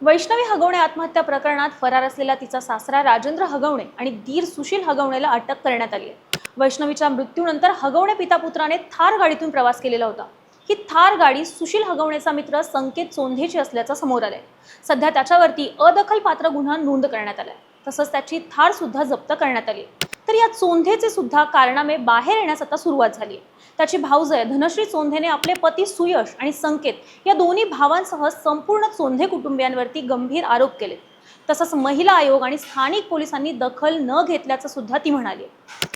वैष्णवी हगवणे आत्महत्या प्रकरणात फरार असलेला तिचा सासरा राजेंद्र हगवणे आणि दीर सुशील हगवणेला अटक करण्यात आली आहे. वैष्णवीच्या मृत्यूनंतर हगवणे पिता पुत्राने थार गाडीतून प्रवास केलेला होता. ही थार गाडी सुशील हगवणेचा मित्र संकेत सोंधेची असल्याचं समोर आलंय. सध्या त्याच्यावरती अदखलपात्र गुन्हा नोंद करण्यात आलाय. तसंच त्याची थार सुद्धा जप्त करण्यात आली आहे. तर या चोंधेचे सुद्धा कारणामे बाहेर येण्यास आता सुरुवात झाली आहे. त्याची भाऊजय धनश्री चोंधेने आपले पती सुयश आणि संकेत या दोन्ही भावांसह संपूर्ण चोंधे कुटुंबियांवरती गंभीर आरोप केले तसंच महिला आयोग आणि स्थानिक पोलिसांनी दखल न घेतल्याचं सुद्धा ती म्हणाली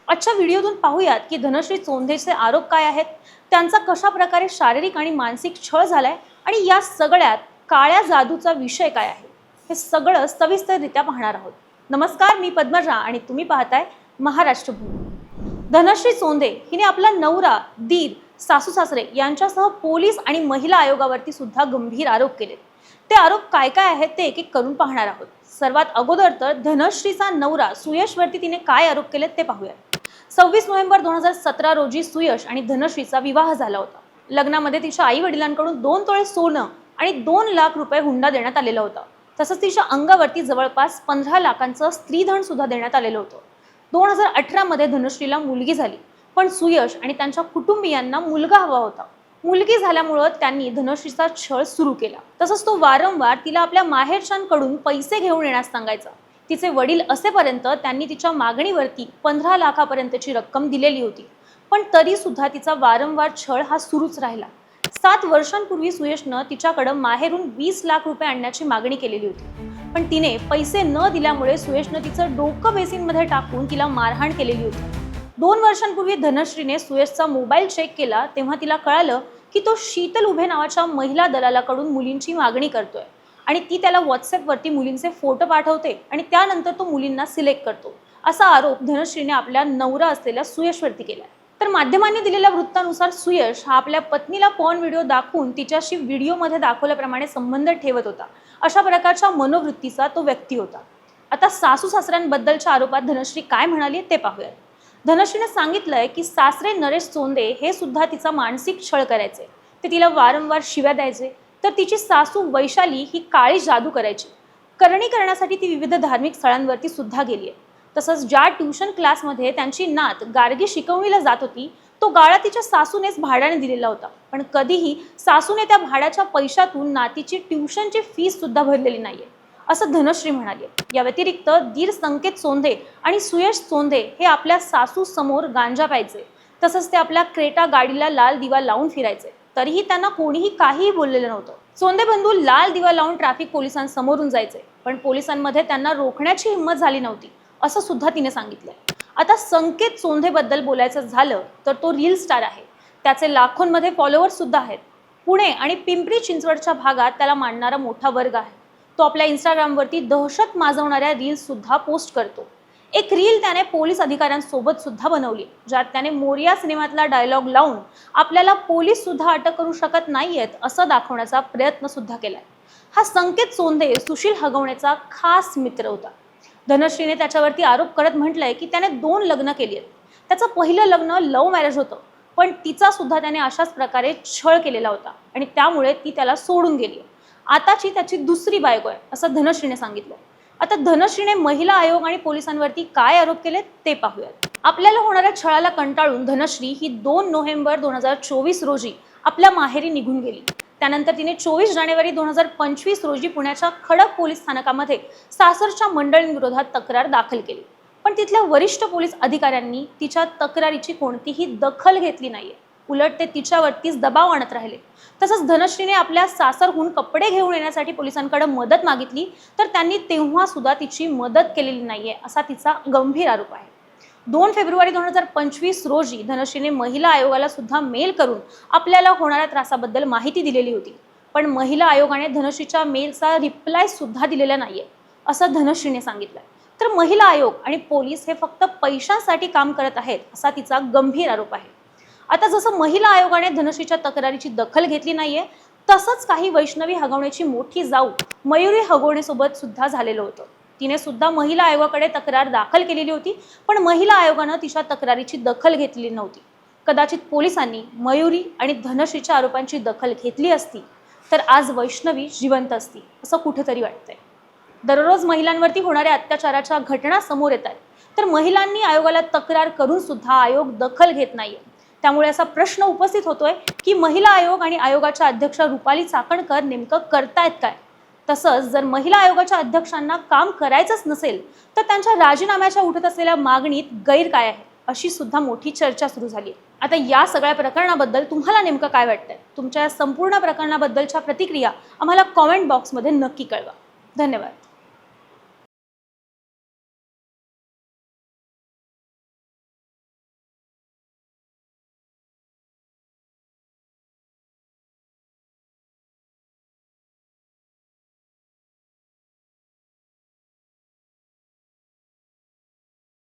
आजच्या व्हिडिओतून पाहूयात की धनश्री चोंधेचे आरोप काय आहेत त्यांचा कशा प्रकारे शारीरिक आणि मानसिक छळ झालाय आणि या सगळ्यात काळ्या जादूचा विषय काय आहे हे सगळं सविस्तररित्या पाहणार आहोत. नमस्कार मी पद्मजा आणि तुम्ही पाहताय महाराष्ट्रभूमी. धनश्री सोंदे हिने आपला नवरा दीर सासू सासरे यांच्यासह पोलीस आणि महिला आयोगावरती सुद्धा गंभीर आरोप केले ते आरोप काय काय आहेत ते एक एक करून पाहणार आहोत. सर्वात अगोदर तर धनश्रीचा नवरा सुयशवरती तिने काय आरोप केलेत ते पाहूयात. सव्वीस नोव्हेंबर दोन हजार सतरा रोजी सुयश आणि धनश्रीचा विवाह झाला होता. लग्नामध्ये तिच्या आई वडिलांकडून दोन तोळे सोनं आणि दोन लाख रुपये हुंडा देण्यात आलेला होता. तसंच तिच्या अंगावरती जवळपास पंधरा लाखांचं स्त्रीधन सुद्धा देण्यात आलेलं होतं. दोन हजार अठरामध्ये धनश्रीला मुलगी झाली. पण सुयश आणि त्यांच्या कुटुंबियांना मुलगा हवा होता. मुलगी झाल्यामुळं त्यांनी धनश्रीचा छळ सुरू केला. तसंच तो वारंवार तिला आपल्या माहेरच्यांकडून पैसे घेऊन येण्यास सांगायचा. तिचे वडील असेपर्यंत त्यांनी तिच्या मागणीवरती पंधरा लाखापर्यंतची रक्कम दिलेली होती. पण तरी सुद्धा तिचा वारंवार छळ हा सुरूच राहिला. सात वर्षांपूर्वी सुयशनं तिच्याकडं माहेरून वीस लाख रुपये आणण्याची मागणी केलेली होती. पण तिने पैसे न दिल्यामुळे सुयशनं तिचं डोकं बेसिनमध्ये टाकून तिला मारहाण केलेली होती. दोन वर्षांपूर्वी धनश्रीने सुयशचा मोबाईल चेक केला तेव्हा तिला कळालं की तो शीतल उभे नावाच्या महिला दलालाकडून मुलींची मागणी करतोय आणि ती त्याला व्हॉट्सअपवरती मुलींचे फोटो पाठवते आणि त्यानंतर तो मुलींना सिलेक्ट करतो. असा आरोप धनश्रीने आपल्या नवरा असलेल्या सुयशवरती केला तर माध्यमांनी दिलेल्या वृत्तानुसार सुयश हा आपल्या पत्नीला पॉर्न व्हिडिओ दाखवून तिच्याशी व्हिडिओमध्ये दाखवल्याप्रमाणे संबंध ठेवत होता. अशा प्रकारच्या मनोवृत्तीचा तो व्यक्ती होता. आता सासू सासऱ्यांबद्दलच्या आरोपात धनश्री काय म्हणाली ते पाहूयात. धनश्रीने सांगितलंय की सासरे नरेश चोंदे हे सुद्धा तिचा मानसिक छळ करायचे. ते तिला वारंवार शिव्या द्यायचे. तर तिची सासू वैशाली ही काळी जादू करायची. करणी करण्यासाठी ती विविध धार्मिक स्थळांवरती सुद्धा गेली आहे तसंच ज्या ट्युशन क्लासमध्ये त्यांची नात गार्गी शिकवणीला जात होती तो गाळा तिच्या सासूनेच भाड्याने दिलेला होता. पण कधीही सासूने त्या भाड्याच्या पैशातून नातीची ट्युशनची फीस सुद्धा भरलेली नाहीये असं धनश्री म्हणाली. या व्यतिरिक्त दीर संकेत सोंधे आणि सुयश सोंधे हे आपल्या सासू समोर गांजा प्यायचे. तसंच ते आपल्या क्रेटा गाडीला लाल दिवा लावून फिरायचे. तरीही त्यांना कोणीही काहीही बोललेलं नव्हतं. सोंदे बंधू लाल दिवा लावून ट्रॅफिक पोलिसांसमोरून जायचे. पण पोलिसांमध्ये त्यांना रोखण्याची हिंमत झाली नव्हती. असं सुद्धा तिने सांगितलंय. आता संकेत सोंधेबद्दल बोलायचं झालं तर तो रील स्टार आहे. त्याचे लाखोंमध्ये फॉलोअर्स सुद्धा आहेत. पुणे आणि पिंपरी चिंचवडच्या भागात त्याला मांडणारा मोठा वर्ग आहे. तो आपल्या इंस्टाग्रामवरती दहशत माजवणाऱ्या रील्स सुद्धा पोस्ट करतो. एक रील त्याने पोलीस अधिकाऱ्यांसोबत सुद्धा बनवली ज्यात त्याने मोरिया सिनेमातला डायलॉग लावून आपल्याला पोलीस सुद्धा अटक करू शकत नाहीयेत असं दाखवण्याचा प्रयत्न सुद्धा केलाय. हा संकेत सोंधे सुशील हगवण्याचा खास मित्र होता. धनश्रीने त्याच्यावरती आरोप करत म्हटलंय की त्याने दोन लग्न केली आहेत. त्याचं पहिलं लग्न लव्ह मॅरेज होतं. पण तिचा सुद्धा त्याने अशाच प्रकारे छळ केलेला होता आणि त्यामुळे ती त्याला सोडून गेली. आताची त्याची दुसरी बायको आहे असं धनश्रीने सांगितलं. आता धनश्रीने महिला आयोग आणि पोलिसांवरती काय आरोप केले ते पाहूयात. आपल्याला होणाऱ्या छळाला कंटाळून धनश्री ही दोन नोव्हेंबर दोन हजार चोवीस रोजी आपल्या माहेरी निघून गेली. त्यानंतर तिने चोवीस जानेवारी दोन हजार पंचवीस रोजी पुण्याच्या खडक पोलीस स्थानकामध्ये सासरच्या मंडळींविरोधात तक्रार दाखल केली. पण तिथल्या वरिष्ठ पोलीस अधिकाऱ्यांनी तिच्या तक्रारीची कोणतीही दखल घेतली नाहीये. उलट ते तिच्यावरतीच दबाव आणत राहिले. तसंच धनश्रीने आपल्या सासरहून कपडे घेऊन येण्यासाठी पोलिसांकडे मदत मागितली तर त्यांनी तेव्हा सुद्धा तिची मदत केलेली नाहीये असा तिचा गंभीर आरोप आहे. दोन फेब्रुवारी दोन हजार पंचवीस रोजी धनश्रीने महिला आयोगाला सुद्धा मेल करून आपल्याला होणाऱ्या त्रासाबद्दल माहिती दिलेली होती. पण महिला आयोगाने धनश्रीच्या मेलचा रिप्लाय सुद्धा दिलेला नाहीये असं धनश्रीने सांगितलंय. तर महिला आयोग आणि पोलीस हे फक्त पैशांसाठी काम करत आहेत असा तिचा गंभीर आरोप आहे. आता जसं महिला आयोगाने धनश्रीच्या तक्रारीची दखल घेतली नाहीये तसंच काही वैष्णवी हगवण्याची मोठी जाऊ मयुरी हगवणेसोबत सुद्धा झालेलं होतं. तिने सुद्धा महिला आयोगाकडे तक्रार दाखल केलेली होती पण महिला आयोगानं तिच्या तक्रारीची दखल घेतली नव्हती. कदाचित पोलिसांनी मयुरी आणि धनश्रीच्या आरोपांची दखल घेतली असती तर आज वैष्णवी जिवंत असती असं कुठेतरी वाटतंय. दररोज महिलांवरती होणाऱ्या अत्याचाराच्या घटना समोर येत आहेत तर महिलांनी आयोगाला तक्रार करून सुद्धा आयोग दखल घेत नाहीये. त्यामुळे असा प्रश्न उपस्थित होतोय की महिला आयोग आणि आयोगाच्या अध्यक्ष रुपाली चाकणकर नेमकं करतायत काय? तसंच जर महिला आयोगाच्या अध्यक्षांना काम करायचंच नसेल तर त्यांच्या राजीनाम्याच्या उठत असलेल्या मागणीत गैर काय आहे अशी सुद्धा मोठी चर्चा सुरू झाली आता या सगळ्या प्रकरणाबद्दल तुम्हाला नेमकं काय वाटतंय? तुमच्या या संपूर्ण प्रकरणाबद्दलच्या प्रतिक्रिया आम्हाला कॉमेंट बॉक्समध्ये नक्की कळवा. धन्यवाद.